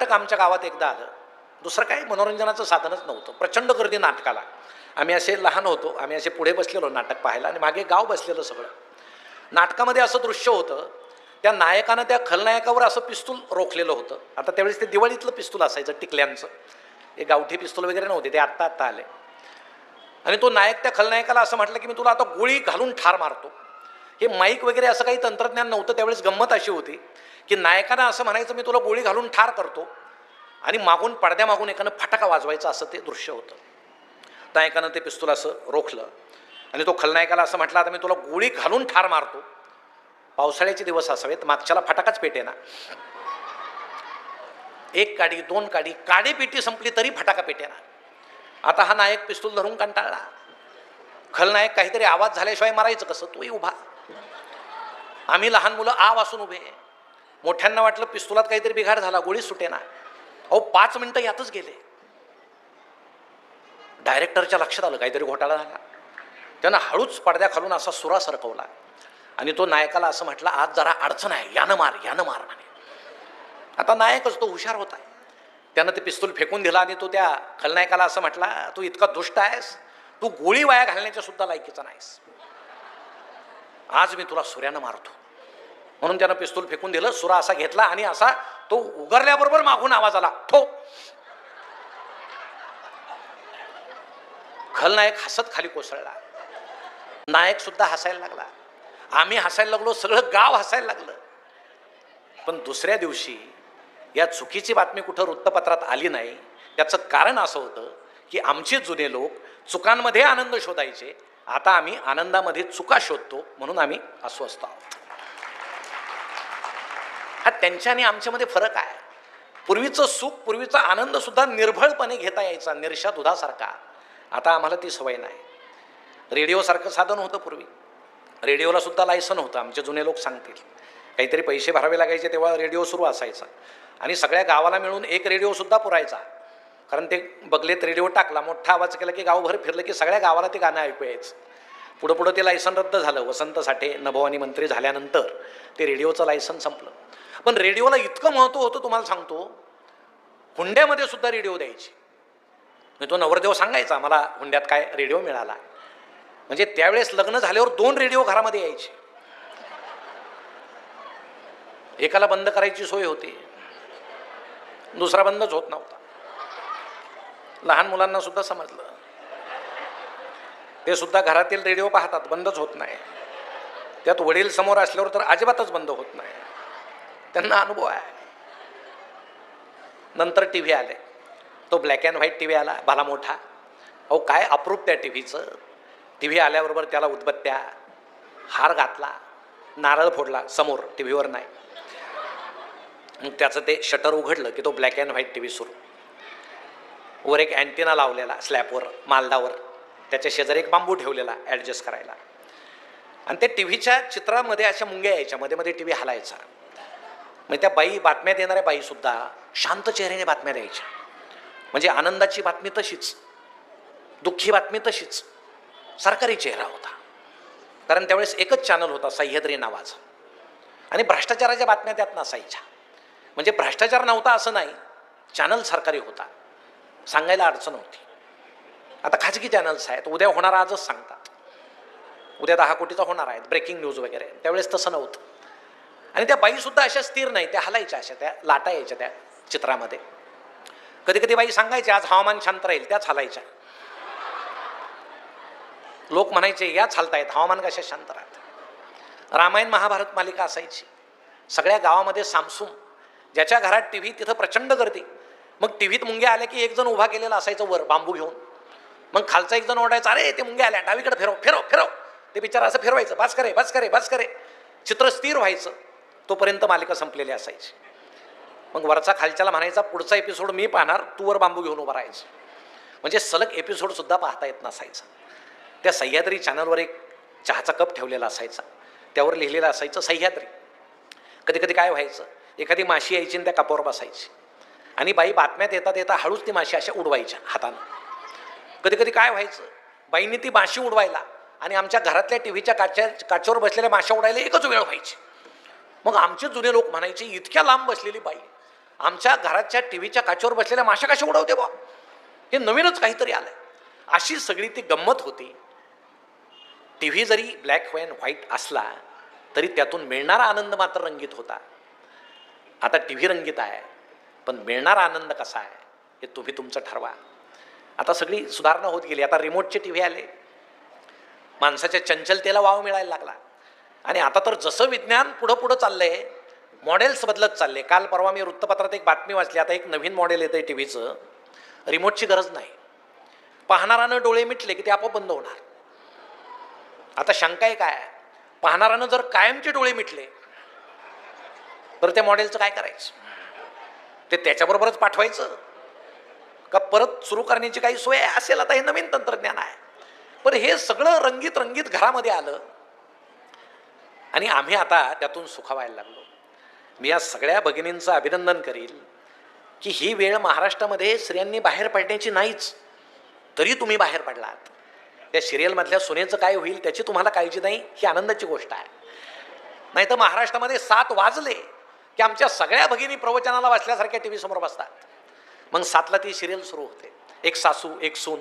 नाटक आमच्या गावात एकदा आलं. दुसरं काही मनोरंजनाचं साधनच नव्हतं. प्रचंड गर्दी नाटकाला. आम्ही असे लहान होतो आम्ही असे पुढे बसलेलो नाटक पाहायला आणि मागे गाव बसलेलं सगळं. नाटकामध्ये असं दृश्य होतं त्या नायकानं त्या खलनायकावर असं पिस्तूल रोखलेलं होतं. आता त्यावेळेस ते दिवाळीतलं पिस्तूल असायचं टिकल्यांचं. हे गावठी पिस्तूल वगैरे नव्हते ते आत्ता आत्ता आले. आणि तो नायक त्या खलनायकाला असं म्हटलं की मी तुला आता गोळी घालून ठार मारतो. हे माईक वगैरे असं काही तंत्रज्ञान नव्हतं त्यावेळेस गंमत अशी होती. की नायकानं असं म्हणायचं मी तुला गोळी घालून ठार करतो. आणि मागून पडद्यामागून एकानं फटाका वाजवायचा असं ते दृश्य होतं. नायकानं ते पिस्तूल असं रोखलं. आणि तो खलनायकाला असं म्हटलं आता मी तुला गोळी घालून ठार मारतो. पावसाळ्याचे दिवस असावेत मागच्याला फटाकाच पेटे ना एक काडी दोन काडी काडी पेटी संपली तरी फटाका पेटे ना आता हा नायक पिस्तूल धरून कंटाळला. खलनायक काहीतरी आवाज झाल्याशिवाय मारायचं कसं? तोही उभा. आम्ही लहान मुलं आ असून उभे. मोठ्यांना वाटलं पिस्तुलात काहीतरी बिघाड झाला गोळी सुटे ना अहो पाच मिनटं यातच गेले. डायरेक्टरच्या लक्षात आलं काहीतरी घोटाळा झाला. त्यानं हळूच पडद्या खालून असा सुरा सरकवला. आणि तो नायकाला असं म्हटलं आज जरा अडचण आहे यानं मार यानं मार म्हणे. आता नायकच तो हुशार होता. त्यानं ते पिस्तूल फेकून दिला आणि तो त्या खलनायकाला असं म्हटला तू इतका दुष्ट आहेस तू गोळी वाया घालण्याच्या सुद्धा लायकीचा नाहीस. आज मी तुला सूर्यानं मारतो. म्हणून त्यानं पिस्तूल फेकून दिलं सुरा असा घेतला आणि असा तो उगरल्याबरोबर मागून आवाज आला ठो. खलनायक हसत खाली कोसळला. नायक सुद्धा हसायला लागला. आम्ही हसायला लागलो सगळं गाव हसायला लागलं. पण दुसऱ्या दिवशी या चुकीची बातमी कुठं वृत्तपत्रात आली नाही त्याचं कारण असं होतं की आमचे जुने लोक चुकांमध्ये आनंद शोधायचे. आता आम्ही आनंदामध्ये चुका शोधतो म्हणून आम्ही अस्वस्थ आहोत. हा त्यांच्या आणि आमच्यामध्ये फरक आहे. पूर्वीचं सुख पूर्वीचा आनंदसुद्धा निर्भळपणे घेता यायचा निर्षा दुधासारखा आता आम्हाला ती सवय नाही. रेडिओसारखं साधन होतं पूर्वी. रेडिओला सुद्धा लायसन होतं आमचे जुने लोक सांगतील. काहीतरी पैसे भरावे लागायचे तेव्हा रेडिओ सुरू असायचा. आणि सगळ्या गावाला मिळून एक रेडिओसुद्धा पुरायचा. कारण ते बगलेत रेडिओ टाकला मोठा आवाज केला की गावभर फिरलं की सगळ्या गावाला ते गाणं ऐकू यायचं. पुढं पुढं ते लायसन रद्द झालं. वसंत साठे नभवानी मंत्री झाल्यानंतर ते रेडिओचं लायसन संपलं. पण रेडिओला इतकं महत्त्व होतं तुम्हाला सांगतो हुंड्यामध्ये सुद्धा रेडिओ द्यायची. म्हणजे तो नवरदेव सांगायचा मला हुंड्यात काय रेडिओ मिळाला? म्हणजे त्यावेळेस लग्न झाल्यावर दोन रेडिओ घरामध्ये यायचे. एकाला बंद करायची सोय होती. दुसरा बंदच होत नव्हता. लहान मुलांना सुद्धा समजलं. ते सुद्धा घरातील रेडिओ पाहतात बंदच होत नाही. त्यात वडील समोर असल्यावर तर अजिबातच बंद होत नाही. त्यांना अनुभव आहे. नंतर टी व्ही आले. तो black and white T V आला भला मोठा. अहो काय अप्रूप त्या टी व्हीचं? टी व्ही आल्याबरोबर त्याला उदबत्त्या हार घातला नारळ फोडला समोर टी व्हीवर नाही. मग त्याचं ते शटर उघडलं की तो black and white T V सुरू. वर एक अँटिना लावलेला स्लॅबवर मालदावर. त्याच्या शेजारी एक बांबू ठेवलेला ॲडजस्ट करायला. आणि ते टी व्हीच्या चित्रामध्ये अशा मुंग्या यायच्या मध्ये मध्ये टी व्ही हलायचा. मग त्या बाई बातम्या देणाऱ्या बाईसुद्धा शांत चेहऱ्याने बातम्या द्यायच्या. म्हणजे आनंदाची बातमी तशीच दुःखी बातमी तशीच सरकारी चेहरा होता. कारण त्यावेळेस एकच चॅनल होता सह्याद्री नावाचा. आणि भ्रष्टाचाराच्या बातम्या त्यात नसायच्या. म्हणजे भ्रष्टाचार नव्हता असं नाही चॅनल सरकारी होता. सांगायला अडचण होती. आता खाजगी चॅनल्स आहेत. उद्या होणार आजच सांगतात उद्या दहा कोटीचा होणार आहेत. ब्रेकिंग न्यूज वगैरे. त्यावेळेस तसं नव्हतं. आणि त्या बाईसुद्धा अशा स्थिर नाही. त्या हलायच्या अशा त्या लाटा यायच्या त्या चित्रामध्ये. कधी कधी बाई सांगायच्या आज हवामान शांत राहील. त्याच हलायच्या. लोक म्हणायचे याच हलतायत. हवामान कशा शांत राहत रामायण महाभारत मालिका असायची. सगळ्या गावामध्ये सामसूम ज्याच्या घरात टी व्ही तिथं प्रचंड गर्दी. मग टी व्हीत मुंग्या आल्या की एक जण उभा केलेला असायचं वर बांबू घेऊन. मग खालचा एक जण ओढायचा अरे ते मुंग्या आल्या डावीकडे फिरव फिरव फिरव. ते बिचारा असं फिरवायचं बस करे बस करे बस करे. चित्र स्थिर व्हायचं. तोपर्यंत मालिका संपलेली असायची. मग वरचा खालच्याला म्हणायचा पुढचा एपिसोड मी पाहणार तूवर बांबू घेऊन उभा राहायचं. म्हणजे सलग एपिसोडसुद्धा पाहता येत नसायचा. त्या सह्याद्री चॅनलवर एक चहाचा कप ठेवलेला असायचा. त्यावर लिहिलेलं असायचं सह्याद्री. कधी कधी काय व्हायचं एखादी माशी यायची आणि त्या कपावर बसायची. आणि बाई बातम्यात येतात येता हळूच ती माशी अशा उडवायच्या हातानं. कधी कधी काय व्हायचं? बाईंनी ती माशी उडवायला आणि आमच्या घरातल्या टी व्हीच्या काच्या काचेवर बसलेल्या माशा उडायला एकच वेळ व्हायची. मग आमचे जुने लोक म्हणायचे इतक्या लांब बसलेली बाई आमच्या घराच्या टी व्हीच्या काचेवर बसलेल्या माशा कशा उडवते बा? हे नवीनच काहीतरी आलंय. अशी सगळी ती गंमत होती. टी व्ही जरी ब्लॅक अँड व्हाईट असला तरी त्यातून मिळणारा आनंद मात्र रंगीत होता. आता टी व्ही रंगीत आहे पण मिळणारा आनंद कसा आहे हे तुम्ही तुमचं ठरवा. आता सगळी सुधारणा होत गेली. आता रिमोटचे टी व्ही आले. माणसाच्या चंचलतेला वाव मिळायला लागला. आणि आता तर जसं विज्ञान पुढं पुढं चाललंय मॉडेल्स बदलत चालले. काल परवा मी वृत्तपत्रात एक बातमी वाचली. आता एक नवीन मॉडेल येतं आहे टी व्हीचं रिमोटची गरज नाही. पाहणारानं डोळे मिटले की ते आपोआप बंद होणार. आता शंका आहे. काय पाहणारानं जर कायमचे डोळे मिटले तर त्या मॉडेलचं काय करायचं? ते त्याच्याबरोबरच पाठवायचं. का परत सुरू करण्याची काही सोय असेल? आता हे नवीन तंत्रज्ञान आहे. पण हे सगळं रंगीत रंगीत घरामध्ये आलं. आणि आम्ही आता त्यातून सुखावायला लागलो. मी या सगळ्या भगिनींचं अभिनंदन करील की ही वेळ महाराष्ट्रामध्ये स्त्रियांनी बाहेर पडण्याची नाहीच. तरी तुम्ही बाहेर पडलात. त्या सिरियलमधल्या सुनेचं काय होईल त्याची तुम्हाला काळजी नाही ही आनंदाची गोष्ट आहे. नाही तर महाराष्ट्रामध्ये सात वाजले की आमच्या सगळ्या भगिनी प्रवचनाला वाचल्यासारख्या टी व्ही समोर बसतात. मग सातला ती सिरियल सुरू होते. एक सासू एक सून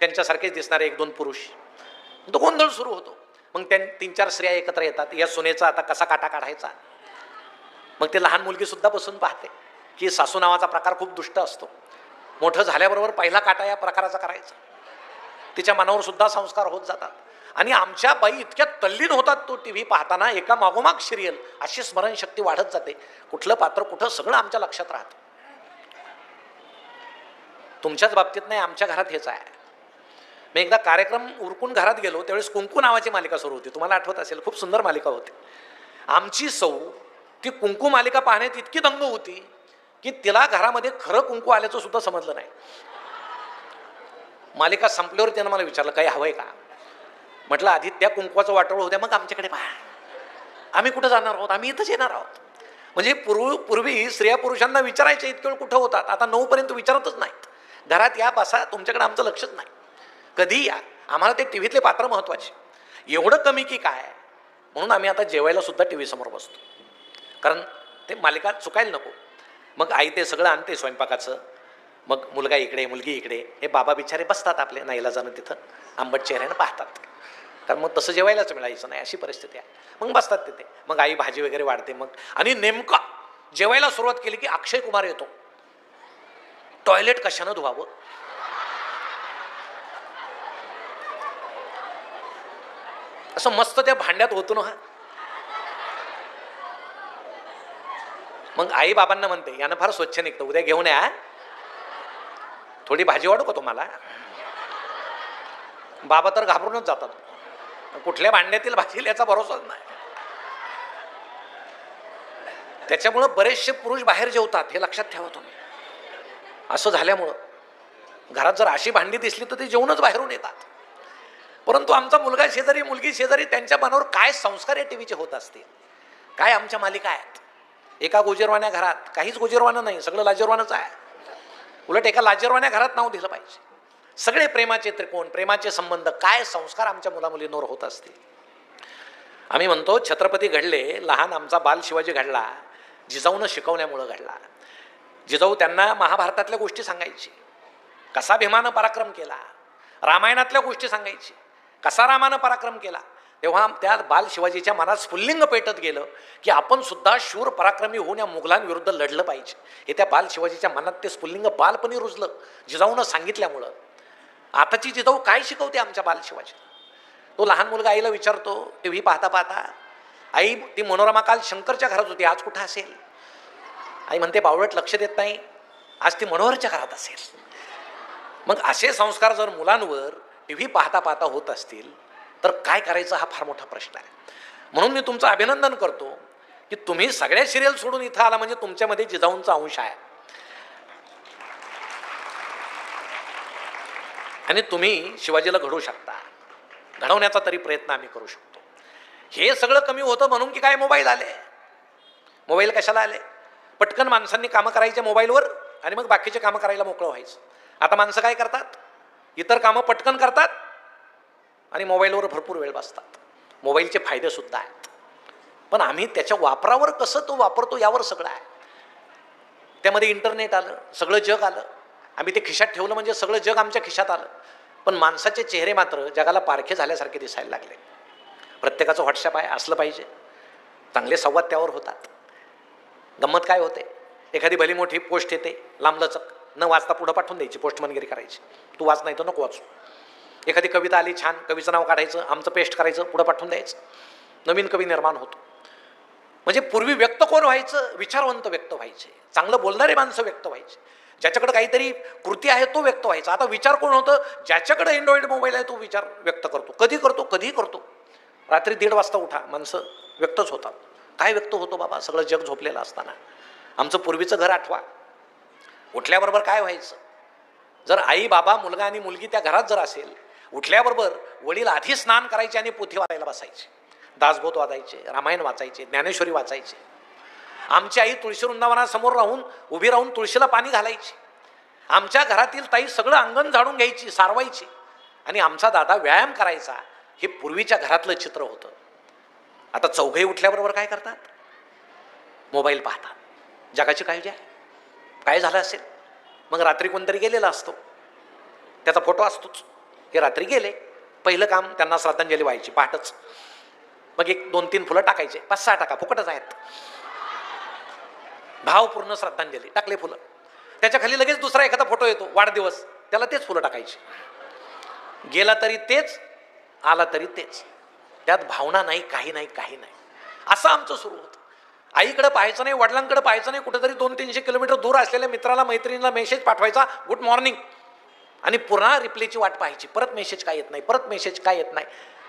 त्यांच्यासारखेच दिसणारे एक दोन पुरुष. तो गोंधळ सुरू होतो. मग त्या तीन चार स्त्रिया एकत्र येतात. या सुनेचा आता कसा काटा काढायचा? मग ते लहान मुलगी सुद्धा बसून पाहते की सासू नावाचा प्रकार खूप दुष्ट असतो. मोठं झाल्याबरोबर पहिला काटा या प्रकाराचा करायचा. तिच्या मनावर सुद्धा संस्कार होत जातात. आणि आमच्या बाई इतक्या तल्लीन होतात तो टी व्ही पाहताना एका मागोमाग सिरियल अशी स्मरणशक्ती वाढत जाते. कुठलं पात्र कुठं सगळं आमच्या लक्षात राहतं. तुमच्याच बाबतीत नाही आमच्या घरात हेच आहे. मी एकदा कार्यक्रम उरकून घरात गेलो त्यावेळेस कुंकू नावाची मालिका सुरू होती. तुम्हाला आठवत असेल खूप सुंदर मालिका होती. आमची सौ ती कुंकू मालिका पाहण्यात इतकी दंग होती की तिला घरामध्ये खरं कुंकू आल्याचं सुद्धा समजलं नाही. मालिका संपल्यावर त्यानं मला विचारलं काही हवंय का? म्हटलं आधी त्या कुंकवाचं वाटोळ होत्या मग आमच्याकडे पहा. आम्ही कुठं जाणार आहोत? आम्ही इथंच येणार आहोत. म्हणजे पूर्व पूर्वी स्त्रिया पुरुषांना विचारायचे इतके वेळ कुठं होतात? आता नऊपर्यंत विचारतच नाहीत. घरात या बसा तुमच्याकडे आमचं लक्षच नाही. कधी या? आम्हाला ते टी व्हीतले पात्र महत्त्वाचे एवढं कमी की काय? म्हणून आम्ही आता जेवायला सुद्धा टी व्ही समोर बसतो. कारण ते मालिका चुकायला नको. मग आई ते सगळं आणते स्वयंपाकाचं. मग मुलगा इकडे मुलगी इकडे. हे बाबा बिचारे बसतात आपले नाईला जाणं तिथं. आंबट चेहऱ्यानं पाहतात. कारण मग तसं जेवायलाच मिळायचं नाही अशी परिस्थिती आहे. मग बसतात तिथे. मग आई भाजी वगैरे वाढते मग. आणि नेमका जेवायला सुरुवात केली की अक्षय कुमार येतो. टॉयलेट कशानं धुवावं? असं मस्त त्या भांड्यात होतो ना हा. मग आई बाबांना म्हणते यानं फार स्वच्छ निघतं उद्या घेऊन या. थोडी भाजी वाढू का तुम्हाला? बाबा तर घाबरूनच जातात. कुठल्या भांड्यातील भाजी याचा भरोसाच नाही. त्याच्यामुळं बरेचसे पुरुष बाहेर जेवतात हे लक्षात ठेवा तुम्ही. असं झाल्यामुळं घरात जर अशी भांडी दिसली तर ते जेवणच बाहेरून येतात. परंतु आमचा मुलगा शेजारी मुलगी शेजारी त्यांच्या मनावर काय संस्कार या टी व्हीचे होत असतील? काय आमच्या मालिका आहेत? एका गोजेरवान्या घरात काहीच गोजीरवानं नाही सगळं लाजीरवानंच आहे. उलट एका लाजीरवाण्या घरात नाव दिलं पाहिजे. सगळे प्रेमाचे त्रिकोण प्रेमाचे संबंध काय संस्कार आमच्या मुलामुलींवर होत असतील? आम्ही म्हणतो छत्रपती घडले लहान आमचा बाल शिवाजी घडला जिजाऊनं शिकवण्यामुळं घडला. जिजाऊ त्यांना महाभारतातल्या गोष्टी सांगायची. कसा भीमानं पराक्रम केला? रामायणातल्या गोष्टी सांगायची. कसा रामानं पराक्रम केला? तेव्हा त्या बाल शिवाजीच्या मनात स्फुल्लिंग पेटत गेलं की आपण सुद्धा शूर पराक्रमी होऊन या मुघलांविरुद्ध लढलं पाहिजे. हे त्या बाल शिवाजीच्या मनात ते स्फुल्लिंग बालपणी रुजलं जिजाऊनं सांगितल्यामुळं. आताची जिजाऊ काय शिकवते आमच्या बाल शिवाजीला? तो लहान मुलगा आईला विचारतो टी व्ही पाहता पाहता? आई ती मनोरमा काल शंकरच्या घरात होती आज कुठं असेल? आई म्हणते बावळट लक्ष देत नाही. आज ती मनोहरच्या घरात असेल. मग असे संस्कार जर मुलांवर टी व्ही पाहता पाहता होत असतील तर काय करायचं हा फार मोठा प्रश्न आहे. म्हणून मी तुमचं अभिनंदन करतो की तुम्ही सगळ्या सिरियल सोडून इथं आला म्हणजे तुमच्यामध्ये जिजाऊंचा अंश आहे. आणि तुम्ही शिवाजीला घडवू शकता. घडवण्याचा तरी प्रयत्न आम्ही करू शकतो. हे सगळं कमी होतं म्हणून की काय मोबाईल आले? मोबाईल कशाला आले? पटकन माणसांनी कामं करायचे मोबाईलवर आणि मग बाकीचे कामं करायला मोकळं व्हायचं. आता माणसं काय करतात? इतर कामं पटकन करतात आणि मोबाईलवर भरपूर वेळ बसतात. मोबाईलचे फायदेसुद्धा आहेत. पण आम्ही त्याच्या वापरावर कसं तो वापरतो यावर सगळं आहे. त्यामध्ये इंटरनेट आलं सगळं जग आलं. आम्ही ते खिशात ठेवलं म्हणजे सगळं जग आमच्या खिशात आलं. पण माणसाचे चेहरे मात्र जगाला पारखे झाल्यासारखे दिसायला लागले. प्रत्येकाचं व्हॉट्सअप आहे असलं पाहिजे. चांगले संवाद त्यावर होतात. गंमत काय होते? एखादी भली मोठी पोस्ट येते लांबलचक. न वाचता पुढं पाठवून द्यायची पोस्टमनगिरी करायची. तू वाच नाही तर नको वाचू. एखादी कविता आली छान कवीचं नाव काढायचं आमचं पेस्ट करायचं पुढं पाठवून द्यायचं. नवीन कवी निर्माण होतो. म्हणजे पूर्वी व्यक्त कोण व्हायचं? विचारवंत व्यक्त व्हायचे. चांगलं बोलणारे माणसं व्यक्त व्हायचे. ज्याच्याकडे काहीतरी कृती आहे तो व्यक्त व्हायचा. आता विचार कोण होतं? ज्याच्याकडे अँड्रॉइड मोबाईल आहे तो विचार व्यक्त करतो. कधी करतो? कधीही करतो? रात्री दीड वाजता उठा माणसं व्यक्तच होतात. काय व्यक्त होतो बाबा? सगळं जग झोपलेलं असताना. आमचं पूर्वीचं घर आठवा. उठल्याबरोबर काय व्हायचं? जर आई बाबा मुलगा आणि मुलगी त्या घरात जर असेल उठल्याबरोबर वडील आधी स्नान करायचे आणि पोथी वाचायला बसायचे. दासबोध वाचायचे रामायण वाचायचे ज्ञानेश्वरी वाचायचे. आमची आई तुळशी वृंदावनासमोर राहून उभी राहून तुळशीला पाणी घालायची. आमच्या घरातील ताई सगळं अंगण झाडून घ्यायची सारवायची. आणि आमचा दादा व्यायाम करायचा हे पूर्वीच्या घरातलं चित्र होतं. आता चौघही उठल्याबरोबर काय करतात? मोबाईल पाहतात. जगाची काळजी आहे. काय झालं असेल? मग रात्री कोणतरी गेलेला असतो. त्याचा फोटो असतोच. हे रात्री गेले. पहिलं काम त्यांना श्रद्धांजली व्हायची पहाटच. मग एक दोन तीन फुलं टाकायचे. पाच सहा टाका. फुकटच आहेत. भावपूर्ण श्रद्धांजली. टाकले फुलं. त्याच्याखाली लगेच दुसरा एखादा फोटो येतो. वाढदिवस. त्याला तेच फुलं टाकायची. गेला तरी तेच आला तरी तेच. त्यात भावना नाही काही नाही काही नाही. असं आमचं सुरू होतं. आईकडे पाहायचं नाही वडिलांकडे पाहायचं नाही कुठेतरी दोन तीनशे किलोमीटर दूर असलेल्या मित्राला मैत्रिणीला मेसेज पाठवायचा गुड मॉर्निंग आणि पुन्हा रिप्लेची वाट पाहायची परत मेसेज काय येत नाही परत मेसेज काय येत नाही.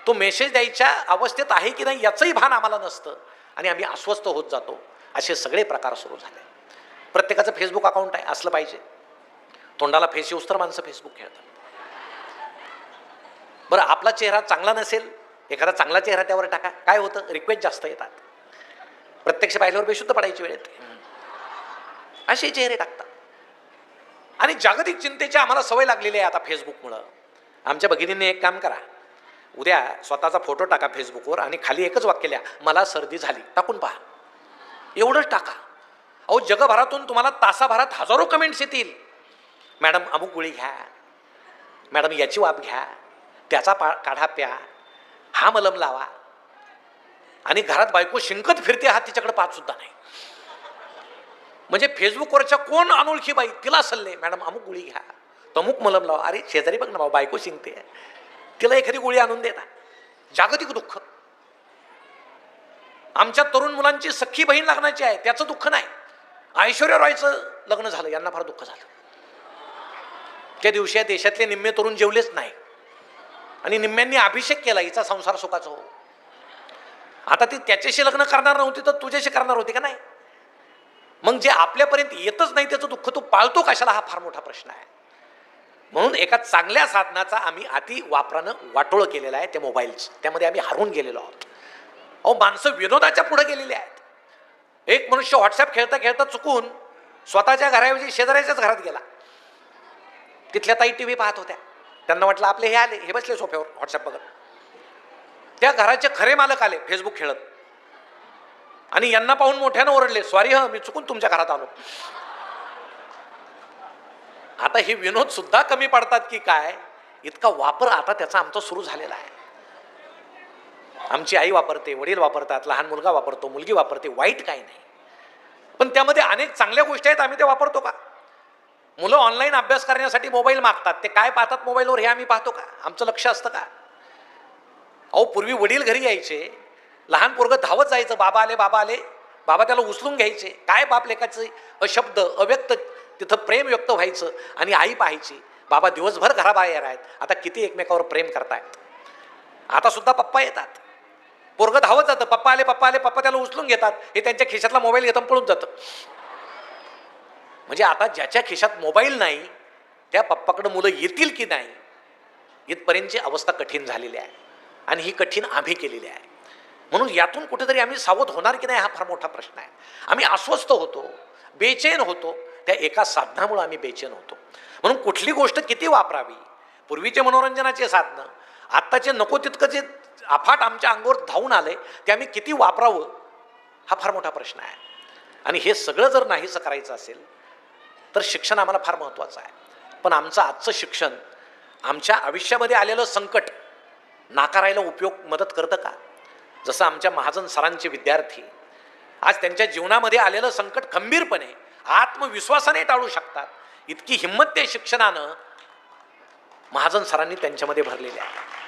तो मेसेज द्यायच्या अवस्थेत आहे की नाही याचंही भान आम्हाला नसतं. आणि आम्ही अस्वस्थ होत जातो. असे सगळे प्रकार सुरू झाले. प्रत्येकाचं फेसबुक अकाउंट आहे असलं पाहिजे. तोंडाला फेस येऊस तर माणसं फेसबुक खेळतात. बरं आपला चेहरा चांगला नसेल एखादा चांगला चेहरा त्यावर टाका. काय होतं? रिक्वेस्ट जास्त येतात. प्रत्यक्ष पाहिल्यावर बेशुद्ध पडायची वेळ येते. असे चेहरे टाकतात. आणि जागतिक चिंतेची आम्हाला सवय लागलेली आहे आता फेसबुकमुळं. आमच्या भगिनींनी एक काम करा. उद्या स्वतःचा फोटो टाका फेसबुकवर आणि खाली एकच वाक्य लिहा. मला सर्दी झाली. टाकून पहा. एवढंच टाका. अहो जगभरातून तुम्हाला तासाभरात हजारो कमेंट्स येतील. मॅडम अमुक गोळी घ्या. मॅडम याची वाप घ्या. त्याचा पा काढा प्या. हा मलम लावा. आणि घरात बायको शिंकत फिरते हा तिच्याकडे पाहत सुद्धा नाही. म्हणजे फेसबुकवरच्या कोण अनोळखी बाई तिला सल्ले मॅडम अमुक गोळी घ्या. तमुक मलम लावा. अरे शेजारी बघ ना भाऊ बायको शिंकते. तिला एखादी गोळी आणून देता जागतिक दुःख. आमच्या तरुण मुलांची सख्खी बहीण लग्नाची आहे त्याचं दुःख नाही. ऐश्वर्या रॉयचं लग्न झालं यांना फार दुःख झालं. त्या दिवशी देशातले निम्मे तरुण जेवलेच नाही. आणि निम्म्यांनी अभिषेक केला हिचा संसार सुखाचा. हो आता ती त्याच्याशी लग्न करणार नव्हती तर तुझ्याशी करणार होती का नाही? मग जे आपल्यापर्यंत येतच नाही त्याचं दुःख तू पाळतो कशाला हा फार मोठा प्रश्न आहे. म्हणून एका चांगल्या साधनाचा आम्ही अति वापरानं वाटोळं केलेला आहे त्या मोबाईलचं. त्यामध्ये आम्ही हरून गेलेलो आहोत. अहो माणसं विनोदाच्या पुढे गेलेली आहेत. एक मनुष्य व्हॉट्सअप खेळता खेळता चुकून स्वतःच्या घराऐवजी शेजाऱ्याच्याच घरात गेला. तिथल्या ताई टी व्ही पाहत होत्या. त्यांना वाटलं आपले हे आले हे बसले सोफ्यावर व्हॉट्सअप बघत. त्या घराचे खरे मालक आले फेसबुक खेळत. आणि यांना पाहून मोठ्यानं ओरडले सॉरी ह मी चुकून तुमच्या घरात आलो. आता हे विनोद सुद्धा कमी पडतात की काय? इतका वापर आता त्याचा आमचा सुरू झालेला आहे. आमची आई वापरते वडील वापरतात लहान मुलगा वापरतो मुलगी वापरते वाईट काही नाही. पण त्यामध्ये अनेक चांगल्या गोष्टी आहेत आम्ही ते वापरतो का? मुलं ऑनलाईन अभ्यास करण्यासाठी मोबाईल मागतात. ते काय पाहतात मोबाईलवर हे आम्ही पाहतो का? आमचं लक्ष असतं का? अहो पूर्वी वडील घरी यायचे. लहान पोरगं धावत जायचं. बाबा आले बाबा आले. बाबा त्याला उचलून घ्यायचे. काय बाप लेखाचे? अशब्द अव्यक्त. तिथं प्रेम व्यक्त व्हायचं आणि आई पाहायची. बाबा दिवसभर घराबाहेर आहेत. आता किती एकमेकावर प्रेम करतायत आता सुद्धा पप्पा येतात. पोरगं धावत जातं. पप्पा आले पप्पा आले पप्पा त्याला उचलून घेतात. हे त्यांच्या खिशातला मोबाईल घेतं पळून जातं. म्हणजे आता ज्याच्या खिशात मोबाईल नाही त्या पप्पाकडं मुलं येतील की नाही इथपर्यंतची अवस्था कठीण झालेली आहे. आणि ही कठीण आम्ही केलेली आहे. म्हणून यातून कुठेतरी आम्ही सावध होणार की नाही हा फार मोठा प्रश्न आहे. आम्ही अस्वस्थ होतो बेचैन होतो त्या एका साधनामुळे आम्ही बेचैन होतो. म्हणून कुठली गोष्ट किती वापरावी? पूर्वीचे मनोरंजनाचे साधनं आत्ताचे नको तितकं जे अफाट आमच्या अंगावर धावून आले ते आम्ही किती वापरावं? हा फार मोठा प्रश्न आहे. आणि हे सगळं जर नाहीसं करायचं असेल तर शिक्षण आम्हाला फार महत्त्वाचं आहे. पण आमचं आजचं शिक्षण आमच्या आयुष्यामध्ये आलेलं संकट नाकारायला उपयोग मदत करतं का? जसं आमच्या महाजन सरांचे विद्यार्थी आज त्यांच्या जीवनामध्ये आलेलं संकट खंबीरपणे आत्मविश्वासाने टाळू शकतात. इतकी हिंमत त्या शिक्षणानं महाजन सरांनी त्यांच्यामध्ये भरलेली आहे.